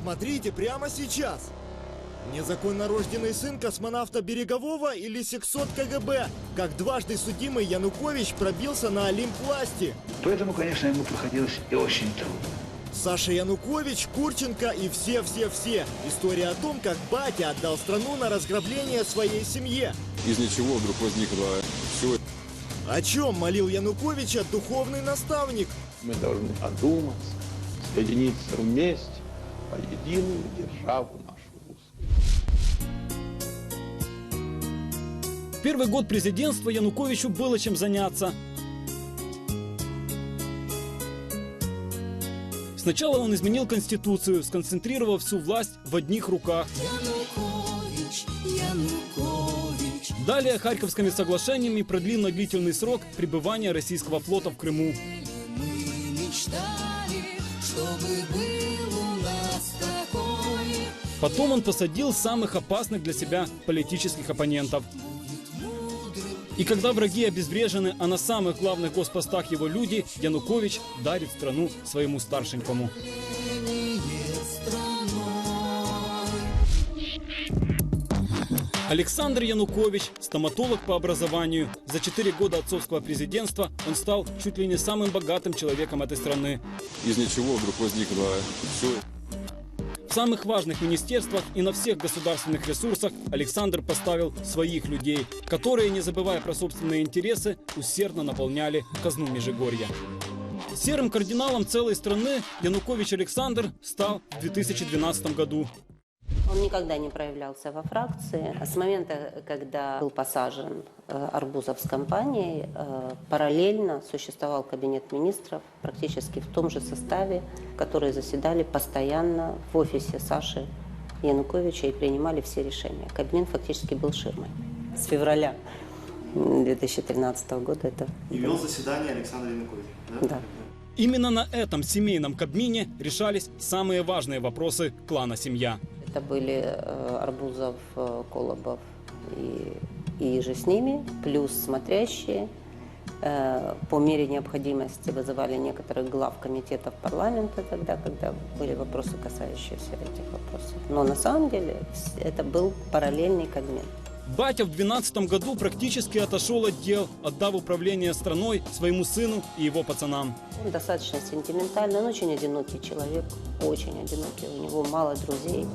Смотрите прямо сейчас. Незаконно рожденный сын космонавта Берегового или сексот КГБ, как дважды судимый Янукович пробился на Олимп власти. Поэтому, конечно, ему приходилось и очень трудно. Саша Янукович, Курченко и все-все-все. История о том, как батя отдал страну на разграбление своей семье. Из ничего вдруг возникло все. О чем молил Януковича духовный наставник? Мы должны одуматься, соединиться вместе единую державу нашу русскую. В первый год президентства Януковичу было чем заняться. Сначала он изменил Конституцию, сконцентрировав всю власть в одних руках. Янукович, Янукович. Далее Харьковскими соглашениями продлил на длительный срок пребывания российского флота в Крыму. Потом он посадил самых опасных для себя политических оппонентов. И когда враги обезврежены, а на самых главных госпостах его люди, Янукович дарит страну своему старшенькому. Александр Янукович, стоматолог по образованию. За четыре года отцовского президентства он стал чуть ли не самым богатым человеком этой страны. Из ничего вдруг возникло все. В самых важных министерствах и на всех государственных ресурсах Александр поставил своих людей, которые, не забывая про собственные интересы, усердно наполняли казну Межигорья. Серым кардиналом целой страны Янукович Александр стал в 2012 году. Он никогда не проявлялся во фракции. С момента, когда был посажен э, Арбузов с компанией, э, параллельно существовал кабинет министров практически в том же составе, которые заседали постоянно в офисе Саши Януковича и принимали все решения. Кабинет фактически был ширмой. С февраля 2013 года это... И вел заседание Александр Янукович, да? Да. Именно на этом семейном кабмине решались самые важные вопросы клана «Семья». Это были э, Арбузов, э, Колобов и, и же с ними, плюс смотрящие. Э, По мере необходимости вызывали некоторых глав комитетов парламента тогда, когда были вопросы, касающиеся этих вопросов. Но на самом деле это был параллельный кабинет. Батя в 2012 году практически отошел от дел, отдав управление страной своему сыну и его пацанам. Он достаточно сентиментальный, он очень одинокий человек, очень одинокий, у него мало друзей,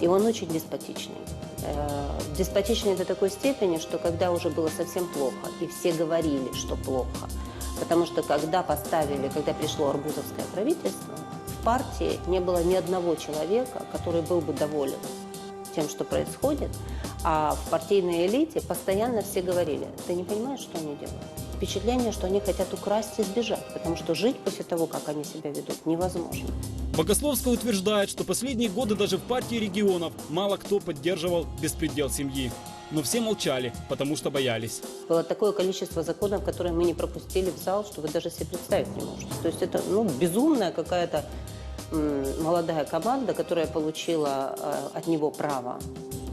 и он очень деспотичный. Э, Деспотичный до такой степени, что когда уже было совсем плохо, и все говорили, что плохо, потому что когда поставили, когда пришло арбузовское правительство, в партии не было ни одного человека, который был бы доволен тем, что происходит, а в партийной элите постоянно все говорили, ты не понимаешь, что они делают? Впечатление, что они хотят украсть и сбежать, потому что жить после того, как они себя ведут, невозможно. Богословская утверждает, что последние годы даже в партии регионов мало кто поддерживал беспредел семьи. Но все молчали, потому что боялись. Было такое количество законов, которые мы не пропустили в зал, что вы даже себе представить не можете. То есть это ну, безумная какая-то молодая команда, которая получила э, от него право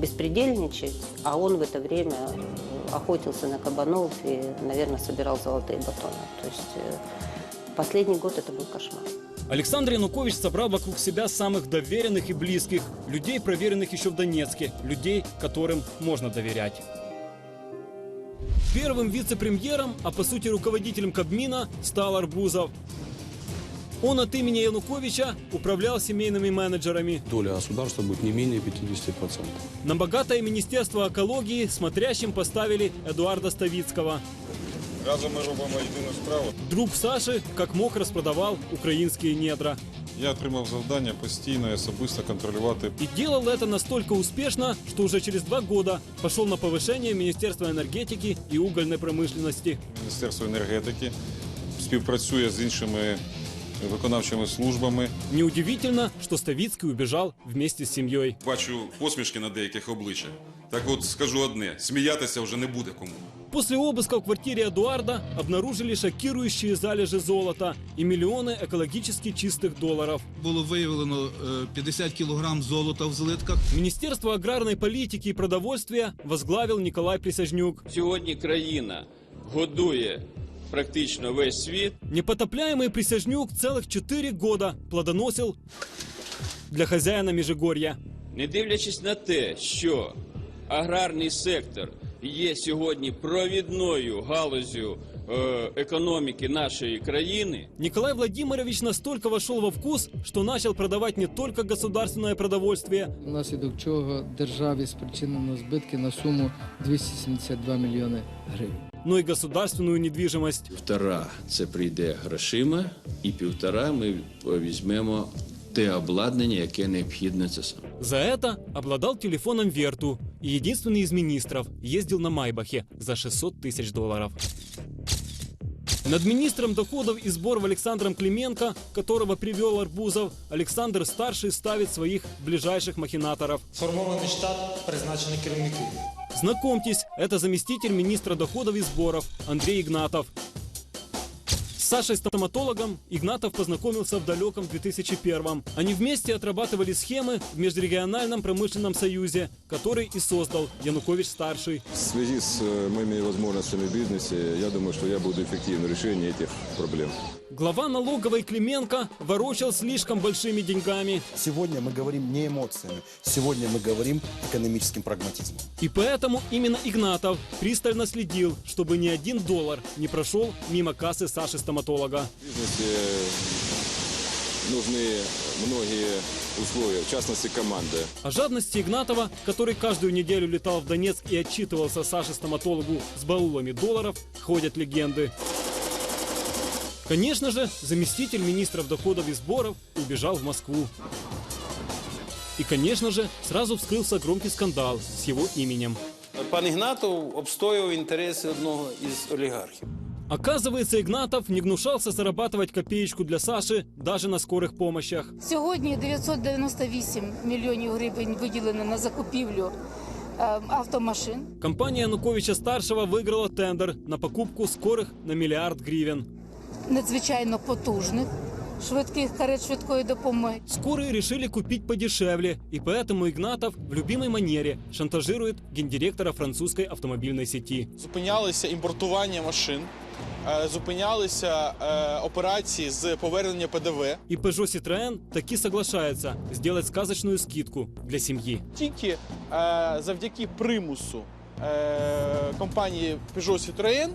беспредельничать, а он в это время э, охотился на кабанов и, наверное, собирал золотые батоны. То есть э, последний год это был кошмар. Александр Янукович собрал вокруг себя самых доверенных и близких, людей, проверенных еще в Донецке, людей, которым можно доверять. Первым вице-премьером, а по сути руководителем Кабмина, стал Арбузов. Он от имени Януковича управлял семейными менеджерами. Доля государства будет не менее 50%. На богатое Министерство экологии смотрящим поставили Эдуарда Ставицкого. Разом ми робимо єдину справу. Друг Саши, как мог, распродавал украинские недра. Я отримав завдання постійно і особисто контролювати И делал это настолько успешно, что уже через два года пошел на повышение Министерства энергетики и угольной промышленности. Міністерство енергетики, співпрацює з іншими виконавчими службами. Неудивительно, что Ставицкий убежал вместе с семьей. Бачу посмішки на деяких обличчях. Так от скажу одне: сміятися вже не буде кому. После обыска в квартире Эдуарда обнаружили шокирующие залежи золота и миллионы экологически чистых долларов. Було виявлено е, 50 кілограм золота в злитках. Министерство аграрной политики и продовольствия возглавил Николай Присяжнюк. Сьогодні країна годує практично весь світ. Непотопляемый Присяжнюк целых четыре года плодоносил для хозяина Межигорья. Не дивлячись на те, що аграрний сектор є сьогодні провідною галузю е, економіки нашої країни, Николай Владимирович настолько вошел во вкус, что начал продавать не только государственное продовольствие, внаслідок чого державі спричинено збитки на суму 272 мільйони гривень. но и государственную недвижимость. Півтора це прийде грошима, і півтора ми візьмемо те обладнання, яке необхідне це саме. За это обладал телефоном Верту и единственный из министров ездил на Майбахе за 600 тысяч долларов. Над министром доходов и сборов Александром Клименко, которого привел Арбузов, Александр Старший ставит своих ближайших махинаторов. Сформований штат призначений керівники. Знакомьтесь, это заместитель министра доходов и сборов Андрей Игнатов. С Сашей стоматологом Игнатов познакомился в далеком 2001 Они вместе отрабатывали схемы в Межрегиональном промышленном союзе, который и создал Янукович-старший. В связи с э, моими возможностями в бизнесе, я думаю, что я буду эффективен в решении этих проблем. Глава налоговой Клименко ворочал слишком большими деньгами. Сегодня мы говорим не эмоциями, сегодня мы говорим экономическим прагматизмом. И поэтому именно Игнатов пристально следил, чтобы ни один доллар не прошел мимо кассы Саши стоматолога. В бизнесе нужны многие условия, в частности команда. О жадности Игнатова, который каждую неделю летал в Донецк и отчитывался Саше стоматологу с баулами долларов, ходят легенды. Конечно же, заместитель министров доходов и сборов убежал в Москву. И, конечно же, сразу вскрылся громкий скандал с его именем. Пан Ігнатов обстоював інтереси одного із олігархів. Оказывается, Игнатов не гнушался зарабатывать копеечку для Саши даже на скорых помощях. Сьогодні 998 мільйонів гривень виділено на закупівлю е, автомашин. Компания Януковича-старшего выиграла тендер на покупку скорых на миллиард гривен. Надзвичайно потужних швидких карет швидкої допомоги. Скорые решили купить подешевле, и поэтому Игнатов в любимой манере шантажирует гендиректора французской автомобильной сети. Зупинялися імпортування машин, е, зупинялися е, операції з повернення ПДВ. И Peugeot Citroën таки соглашается сделать сказочную скидку для семьи. Тільки е, завдяки примусу е, компанії Peugeot Citroën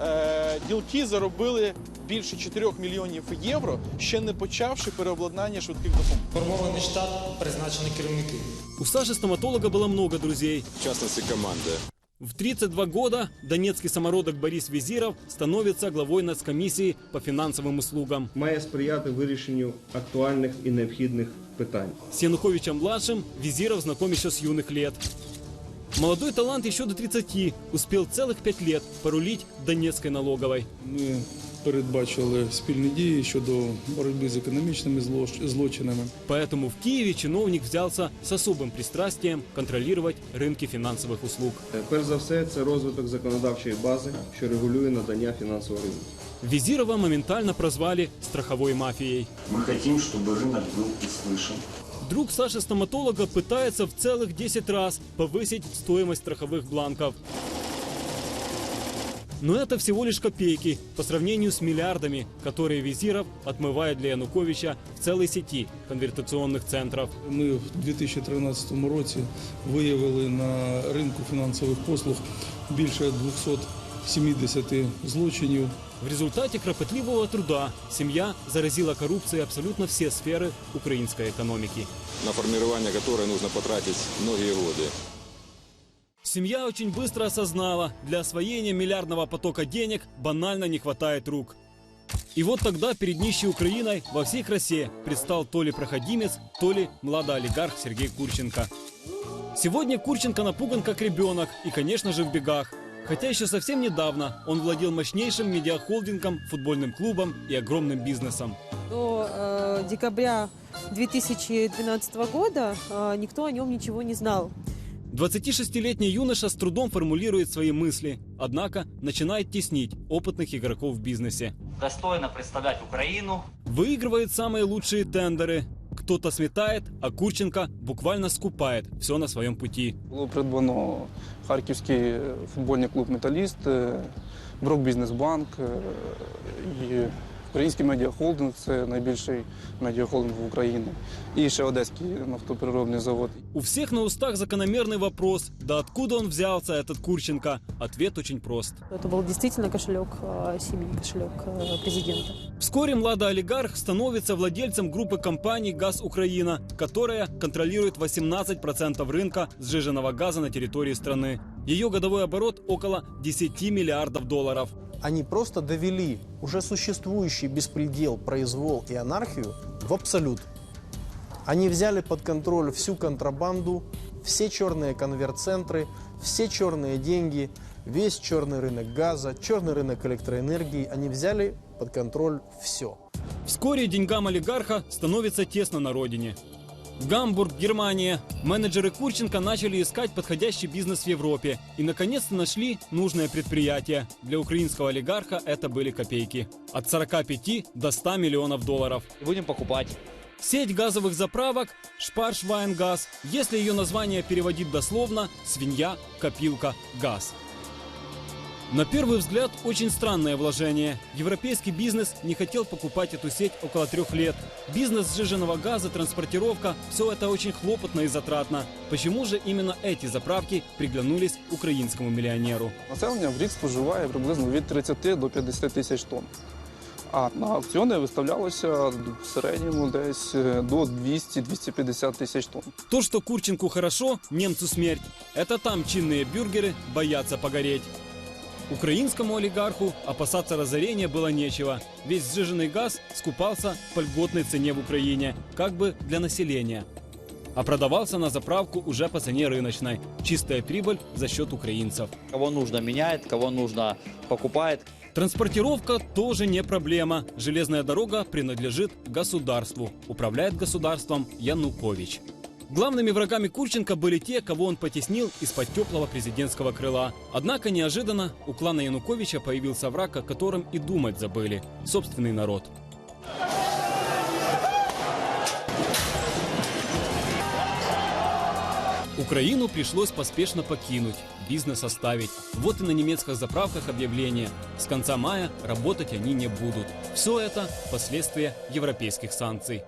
е, ділки заробили більше 4 мільйонів євро, ще не почавши переобладнання швидких допомог. Формований штат призначені керівники. У Саши стоматолога было много друзей. В частности команда. В 32 года донецкий самородок Борис Визиров становится главой нацкомиссии по финансовым услугам. має сприяти вирішенню актуальних і необхідних питань. С Януковичем-младшим Визиров знаком еще с юных лет. Молодой талант еще до 30 успел целых пять лет порулить Донецкой налоговой. Ми передбачили спільні дії щодо боротьби з економічними злоч- злочинами. Поэтому в Киеве чиновник взялся с особым пристрастием контролировать рынки финансовых услуг. Е, Перш за все, це розвиток законодавчої бази, що регулює надання фінансового ринку. Визирова моментально прозвали страховой мафией. Мы хотим, чтобы рынок был услышан. Друг Саши стоматолога пытается в целых 10 раз повысить стоимость страховых бланков. Но это всего лишь копейки по сравнению с миллиардами, которые Визиров отмывает для Януковича в целой сети конвертационных центров. Ми в 2013 році виявили на ринку фінансових послуг більше 270 злочинів. В результате кропотливого труда семья заразила коррупцией абсолютно все сферы украинской экономики. на формирование которой нужно потратить многие годы. Семья очень быстро осознала, для освоения миллиардного потока денег банально не хватает рук. И вот тогда перед нищей Украиной во всей красе предстал то ли проходимец, то ли младоолигарх Сергей Курченко. Сегодня Курченко напуган как ребенок и, конечно же, в бегах. Хотя еще совсем недавно он владел мощнейшим медиахолдингом, футбольным клубом и огромным бизнесом. До э, декабря 2012 года э, никто о нем ничего не знал. 26-летний юноша с трудом формулирует свои мысли, однако начинает теснить опытных игроков в бизнесе. достойно представлять Украину. Выигрывает самые лучшие тендеры. Кто-то сметает, а Курченко буквально скупает все на своем пути. Було придбано харківський футбольний клуб Металіст, е, Брок Бізнесбанк е, і Український медіахолдинг це найбільший медіахолдинг в Україні. І ще Одеський нафтопереробний завод. У всех на устах закономерный вопрос. Да откуда он взялся, этот Курченко? Ответ очень прост. Это был действительно кошелек э, семьи, кошелек э, президента. Вскоре младоолигарх становится владельцем группы компаний «Газ Украина», которая контролирует 18% рынка сжиженного газа на территории страны. Ее годовой оборот около 10 миллиардов долларов. Они просто довели уже существующий беспредел, произвол и анархию в абсолют. Они взяли под контроль всю контрабанду, все черные конверт-центры, все черные деньги, весь черный рынок газа, черный рынок электроэнергии. Они взяли под контроль все. Вскоре деньгам олигарха становится тесно на родине. Гамбург, Германия. Менеджеры Курченко начали искать подходящий бизнес в Европе и наконец-то нашли нужное предприятие. Для украинского олигарха это были копейки. От 45 до 100 миллионов долларов. Будем покупать. Сеть газовых заправок Шпаршвайнгаз, если ее название переводить дословно, свинья, копилка, газ. На первый взгляд, очень странное вложение. Европейский бизнес не хотел покупать эту сеть около трех лет. Бизнес сжиженного газа, транспортировка – все это очень хлопотно и затратно. Почему же именно эти заправки приглянулись украинскому миллионеру? Населення в рік споживає приблизно від 30 до 50 тисяч тонн. А на аукціони виставлялося в середньому десь е, до 200-250 тисяч тонн. То, что Курченку хорошо, немцу смерть. Это там чинные бюргеры боятся погореть. Украинскому олигарху опасаться разорения было нечего. Весь сжиженный газ скупался по льготной цене в Украине, как бы для населения. А продавался на заправку уже по цене рыночной. Чистая прибыль за счет украинцев. Кого нужно меняет, кого нужно покупает. Транспортировка тоже не проблема. Железная дорога принадлежит государству. Управляет государством Янукович. Главными врагами Курченко были те, кого он потеснил из-под теплого президентского крыла. Однако неожиданно у клана Януковича появился враг, о котором и думать забыли – собственный народ. Украину пришлось поспешно покинуть, бизнес оставить. Вот и на немецких заправках объявление. С конца мая работать они не будут. Все это – последствия европейских санкций.